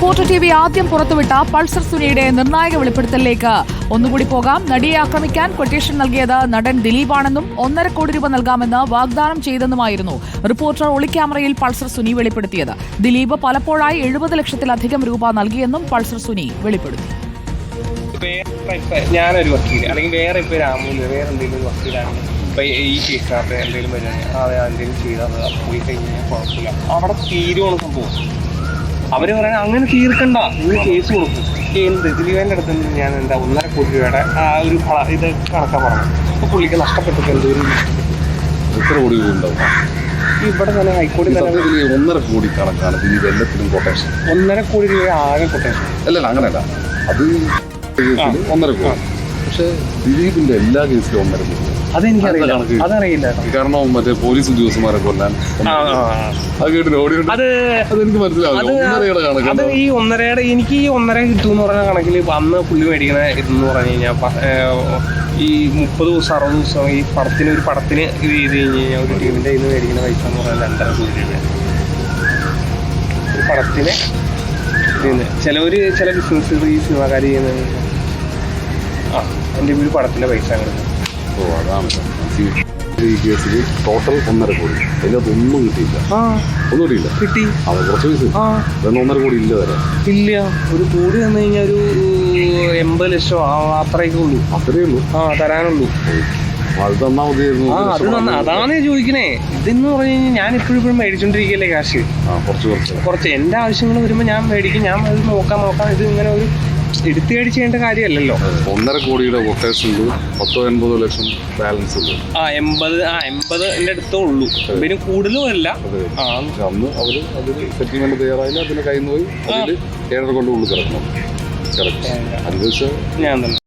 Reporter T V ആദ്യം പുറത്തുവിട്ട Pulsar സുനിയുടെ നിർണായക വെളിപ്പെടുത്തലിലേക്ക്. ഒന്നുകൂടി പോകാം. നടിയെ ആക്രമിക്കാൻ കൊട്ടേഷൻ നൽകിയത് നടൻ ദിലീപാണെന്നും ഒന്നര കോടി രൂപ നൽകാമെന്ന് വാഗ്ദാനം ചെയ്തെന്നുമായിരുന്നു റിപ്പോർട്ടർ ഒളിക്യാമറയിൽ പൾസർ സുനി വെളിപ്പെടുത്തിയത്. ദിലീപ് പലപ്പോഴായി എഴുപത് ലക്ഷത്തിലധികം രൂപ നൽകിയെന്നും പൾസർ സുനി വെളിപ്പെടുത്തി. ഞാനൊരു വക്കീൽ അല്ലെങ്കിൽ വേറെ ഇപ്പൊ രാമൂൽ വേറെ എന്തെങ്കിലും വക്കീലാണ്? ഇപ്പൊ ഈ കേസിനകത്ത് എന്തെങ്കിലും വരുന്നത് അതെ എന്തെങ്കിലും ചെയ്താൽ പോയി കഴിഞ്ഞാൽ കുഴപ്പമില്ല. അവിടെ തീരുവാണ് സംഭവം. അവർ പറയണ അങ്ങനെ തീർക്കണ്ട. ഇന്ന് കേസ് കൊടുക്കും. എന്ത് ദിലീപേന്റെ അടുത്ത് നിന്ന് ഞാൻ എന്താ ഒന്നര കോടി രൂപയുടെ ആ ഒരു ഇത് കണക്കാ പറഞ്ഞു അപ്പൊ പുള്ളിക്ക് നഷ്ടപ്പെട്ടു എന്തോരം എത്ര കോടി രൂപ ഉണ്ടാവും? ഇവിടെ തന്നെ ഹൈക്കോടതി തന്നെ ഒന്നര കോടി കണക്കാണ്. ദിലീപ് എല്ലാത്തിലും കൊട്ടേഷൻ ഒന്നര കോടി രൂപ ആകെ കൊട്ടേഷൻ അല്ലല്ല അങ്ങനല്ല അത് ഒന്നര കോടി. പക്ഷെ ദിലീപിന്റെ എല്ലാ കേസിലും ഒന്നര കോടി. അതെനിക്കറിയില്ല കണക്ക്. അതറിയില്ല കാരണം മറ്റേ പോലീസ് ഉദ്യോഗസ്ഥന്മാരെ കൊല്ലാൻ ആ ആ, ആ. അത് കേട്ടില്ല ഓടിയുണ്ട് അത് അതെനിക്ക് മനസ്സിലാവില്ല. അത് ഒന്നരയുടെ ഈ എനിക്ക് ഈ ഒന്നര കിട്ടും എന്ന് പറഞ്ഞ കണക്കിൽ അന്ന് പുള്ളി മേടിക്കണ ഇതെന്ന് പറഞ്ഞു കഴിഞ്ഞാൽ ഈ മുപ്പത് ദിവസം അറുപത് ദിവസം ഈ പടത്തിന് ഒരു പടത്തിന് ഇത് ചെയ്ത് കഴിഞ്ഞ് കഴിഞ്ഞാൽ ഒരു ടീമിന്റെ ഇന്ന് മേടിക്കുന്ന പൈസ എന്ന് പറഞ്ഞാൽ രണ്ടര കോടി രൂപയാണ്. ഒരു പടത്തിന് ഇതിന് ചിലവര് ചില ബിസിനസ് ഈ സിനിമാക്കാർ ചെയ്യുന്നത് ആ എന്റെ ഒരു പടത്തിന്റെ പൈസ അങ്ങനെ ഓ അതാണ് ഈ- ഈ കേസിൽ ടോട്ടൽ ഒന്നര കോടി. അതിനകത്തൊന്നും കിട്ടിയില്ല. ആ. ഒന്നും കിട്ടിയില്ല. കിട്ടി. അത് കുറച്ച് പൈസ അതൊന്നും ഒന്നര കോടി ഇല്ല വരെ. ഇല്ല. ഒരു കോടി തന്നു കഴിഞ്ഞാൽ ഒരു എൺപത് ലക്ഷം അത്രയൊക്കെ ഉള്ളൂ. അത്രയേ ഉള്ളൂ. ആ തരാനുള്ളൂ. അത് തന്നാ മതിയായിരുന്നു. അതാണ് ചോദിക്കണേ. ഇതെന്ന് പറഞ്ഞു കഴിഞ്ഞാൽ ഞാൻ ഇപ്പോഴും മേടിച്ചോണ്ടിരിക്കല്ലേ കാശ്. കുറച്ച് കുറച്ച്. കുറച്ച് എന്റെ ആവശ്യങ്ങൾ വരുമ്പോൾ ഞാൻ മേടിക്കും. ഞാൻ അത് നോക്കാം നോക്കാം. ഇത് ഇങ്ങനെ ഒരു എടുത്തു കയടി ചെയ്യേണ്ട കാര്യമല്ലല്ലോ. ഒന്നര കോടിയുടെ കൊട്ടേഷനിൽ പത്തോ എൺപതോ ലക്ഷം ബാലൻസ് ഉണ്ട്. ആ എൺപത് ആ എൺപത് എന്റെ അടുത്തേ ഉള്ളൂ. പിന്നെ കൂടുതലും അല്ല. അന്ന് അവർ അതിന് സെറ്റിൽമെന്റ് തയ്യാറായില്ല. അതിന് കയ്യിൽ നിന്ന് പോയി ഏഴര കൊണ്ട് ഉള്ളു കിടക്കണം. ഞാൻ തന്നെ.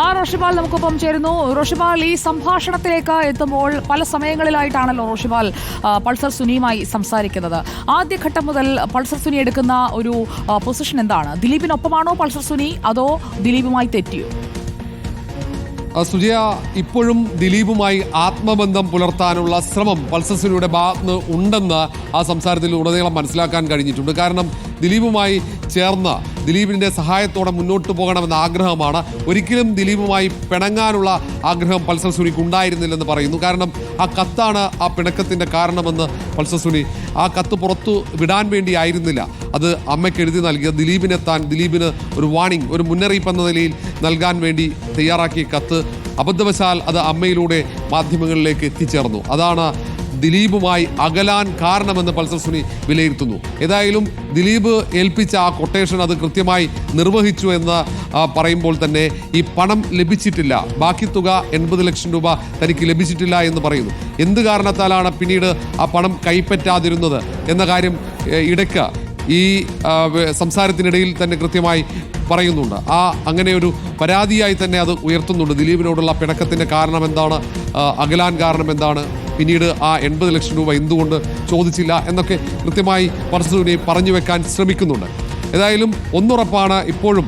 ആ റോഷിബാൽ നമുക്കൊപ്പം ചേരുന്നു. റോഷിബാൽ ഈ സംഭാഷണത്തിലേക്ക് എത്തുമ്പോൾ പല സമയങ്ങളിലായിട്ടാണല്ലോ റോഷിബാൽ പൾസർ സുനിയുമായി സംസാരിക്കുന്നത്. ആദ്യഘട്ടം മുതൽ പൾസർ സുനി എടുക്കുന്ന ഒരു പൊസിഷൻ എന്താണ്? ദിലീപിനൊപ്പമാണോ പൾസർ സുനി? അതോ ദിലീപുമായി തെറ്റിയോ? സുജയ ഇപ്പോഴും ദിലീപുമായി ആത്മബന്ധം പുലർത്താനുള്ള ശ്രമം പൾസസിനിയുടെ ഭാഗത്ത് ഉണ്ടെന്ന് ആ സംസാരത്തിൽ ഉടനീളം മനസ്സിലാക്കാൻ കഴിഞ്ഞിട്ടുണ്ട്. കാരണം ദിലീപുമായി ചേർന്ന് ദിലീപിന്റെ സഹായത്തോടെ മുന്നോട്ട് പോകണമെന്ന ആഗ്രഹമാണ്. ഒരിക്കലും ദിലീപുമായി പിണങ്ങാനുള്ള ആഗ്രഹം പൾസർ സുനിക്ക് ഉണ്ടായിരുന്നില്ലെന്ന് പറയുന്നു. കാരണം ആ കത്താണ് ആ പിണക്കത്തിന്റെ കാരണമെന്ന് പൾസർ സുനി ആ കത്ത് പുറത്തു വിടാൻ വേണ്ടി ആയിരുന്നില്ല അത് അമ്മയ്ക്ക് എഴുതി നൽകിയ ദിലീപിനെ താൻ ദിലീപിന് ഒരു വാണിംഗ് ഒരു മുന്നറിയിപ്പ് എന്ന നിലയിൽ നൽകാൻ വേണ്ടി തയ്യാറാക്കിയ കത്ത് അബദ്ധവശാൽ അത് അമ്മയിലൂടെ മാധ്യമങ്ങളിലേക്ക് എത്തിച്ചേർന്നു. അതാണ് ദിലീപുമായി അകലാൻ കാരണമെന്ന് പൾസർ സുനി വിലയിരുത്തുന്നു. ഏതായാലും ദിലീപ് ഏൽപ്പിച്ച ആ കൊട്ടേഷൻ അത് കൃത്യമായി നിർവഹിച്ചു എന്ന് പറയുമ്പോൾ തന്നെ ഈ പണം ലഭിച്ചിട്ടില്ല. ബാക്കി തുക എൺപത് ലക്ഷം രൂപ തനിക്ക് ലഭിച്ചിട്ടില്ല എന്ന് പറയുന്നു. എന്ത് കാരണത്താലാണ് പിന്നീട് ആ പണം കൈപ്പറ്റാതിരുന്നത് എന്ന കാര്യം ഇടയ്ക്ക് ഈ സംസാരത്തിനിടയിൽ തന്നെ കൃത്യമായി പറയുന്നുണ്ട്. ആ അങ്ങനെ ഒരു പരാതിയായി തന്നെ അത് ഉയർത്തുന്നുണ്ട്. ദിലീപിനോടുള്ള പിണക്കത്തിന്റെ കാരണം എന്താണ് അകലാൻ കാരണം എന്താണ് പിന്നീട് ആ എൺപത് ലക്ഷം രൂപ എന്തുകൊണ്ട് ചോദിച്ചില്ല എന്നൊക്കെ കൃത്യമായി പർസുവിനെ പറഞ്ഞു വെക്കാൻ ശ്രമിക്കുന്നുണ്ട്. ഏതായാലും ഒന്നുറപ്പാണ് ഇപ്പോഴും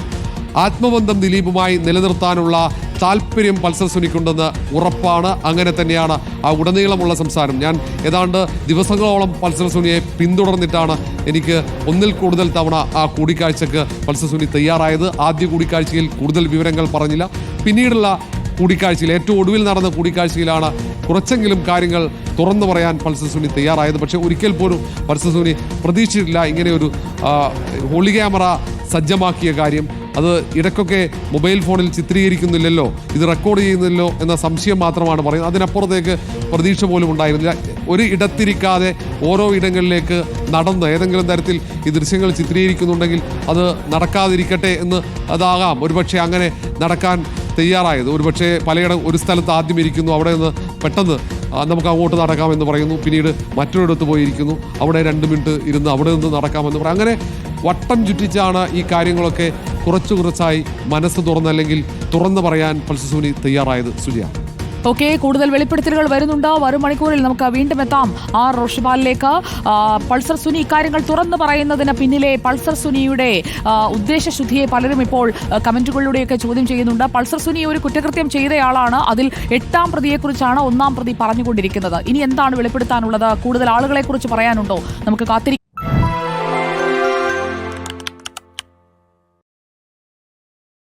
ആത്മബന്ധം ദിലീപുമായി നിലനിർത്താനുള്ള താല്പര്യം പൾസർ സുനിക്കുണ്ടെന്ന് ഉറപ്പാണ്. അങ്ങനെ തന്നെയാണ് ആ ഉടനീളമുള്ള സംസാരം. ഞാൻ ഏതാണ്ട് ദിവസങ്ങളോളം പൾസർ സുനിയെ പിന്തുടർന്നിട്ടാണ് എനിക്ക് ഒന്നിൽ കൂടുതൽ തവണ ആ കൂടിക്കാഴ്ചക്ക് പൾസർ സുനി തയ്യാറായത്. ആദ്യ കൂടിക്കാഴ്ചയിൽ കൂടുതൽ വിവരങ്ങൾ പറഞ്ഞില്ല. പിന്നീടുള്ള കൂടിക്കാഴ്ചയിൽ ഏറ്റവും ഒടുവിൽ നടന്ന കൂടിക്കാഴ്ചയിലാണ് കുറച്ചെങ്കിലും കാര്യങ്ങൾ തുറന്നു പറയാൻ പൾസർ സുനി തയ്യാറായത്. പക്ഷേ ഒരിക്കൽ പോലും പൾസർ സുനി പ്രതീക്ഷിച്ചിട്ടില്ല ഇങ്ങനെ ഒരു ഹോളി ക്യാമറ സജ്ജമാക്കിയ കാര്യം. അത് ഇടയ്ക്കൊക്കെ മൊബൈൽ ഫോണിൽ ചിത്രീകരിക്കുന്നില്ലല്ലോ ഇത് റെക്കോർഡ് ചെയ്യുന്നില്ലല്ലോ എന്ന സംശയം മാത്രമാണ് പറയുന്നത്. അതിനപ്പുറത്തേക്ക് പ്രതീക്ഷ പോലും ഉണ്ടായിരുന്നില്ല. ഒരു ഇടത്തിരിക്കാതെ ഓരോ ഇടങ്ങളിലേക്ക് നടന്ന് ഏതെങ്കിലും തരത്തിൽ ഈ ദൃശ്യങ്ങൾ ചിത്രീകരിക്കുന്നുണ്ടെങ്കിൽ അത് നടക്കാതിരിക്കട്ടെ എന്ന് അതാകാം. ഒരുപക്ഷെ അങ്ങനെ നടക്കാൻ തയ്യാറായത്. ഒരുപക്ഷെ പലയിടം ഒരു സ്ഥലത്ത് ആദ്യം ഇരിക്കുന്നു അവിടെ നിന്ന് പെട്ടെന്ന് നമുക്ക് അങ്ങോട്ട് നടക്കാമെന്ന് പറയുന്നു. പിന്നീട് മറ്റൊരിടത്ത് പോയിരിക്കുന്നു. അവിടെ രണ്ട് മിനിറ്റ് ഇരുന്ന് അവിടെ നിന്ന് നടക്കാമെന്ന് പറയും അങ്ങനെ വട്ടം ചുറ്റിച്ചാണ് ഈ കാര്യങ്ങളൊക്കെ കുറച്ചു കുറച്ചായി മനസ്സ് തുറന്നല്ലെങ്കിൽ തുറന്നു പറയാൻ പൽസസൂനി തയ്യാറായത് സുജിയ. ഓക്കെ കൂടുതൽ വെളിപ്പെടുത്തലുകൾ വരുന്നുണ്ട്. വരും മണിക്കൂറിൽ നമുക്ക് വീണ്ടും എത്താം. ആർ റോഷിപാലിലേക്ക് പൾസർ സുനി ഇക്കാര്യങ്ങൾ തുറന്നു പറയുന്നതിന് പിന്നിലെ പൾസർ സുനിയുടെ ഉദ്ദേശശുദ്ധിയെ പലരും ഇപ്പോൾ കമന്റുകളിലൂടെയൊക്കെ ചോദ്യം ചെയ്യുന്നുണ്ട്. പൾസർ സുനി ഒരു കുറ്റകൃത്യം ചെയ്തയാളാണ്. അതിൽ എട്ടാം പ്രതിയെക്കുറിച്ചാണ് ഒന്നാം പ്രതി പറഞ്ഞുകൊണ്ടിരിക്കുന്നത്. ഇനി എന്താണ് വെളിപ്പെടുത്താനുള്ളത്? കൂടുതൽ ആളുകളെക്കുറിച്ച് പറയാനുണ്ടോ? നമുക്ക് കാത്തിരി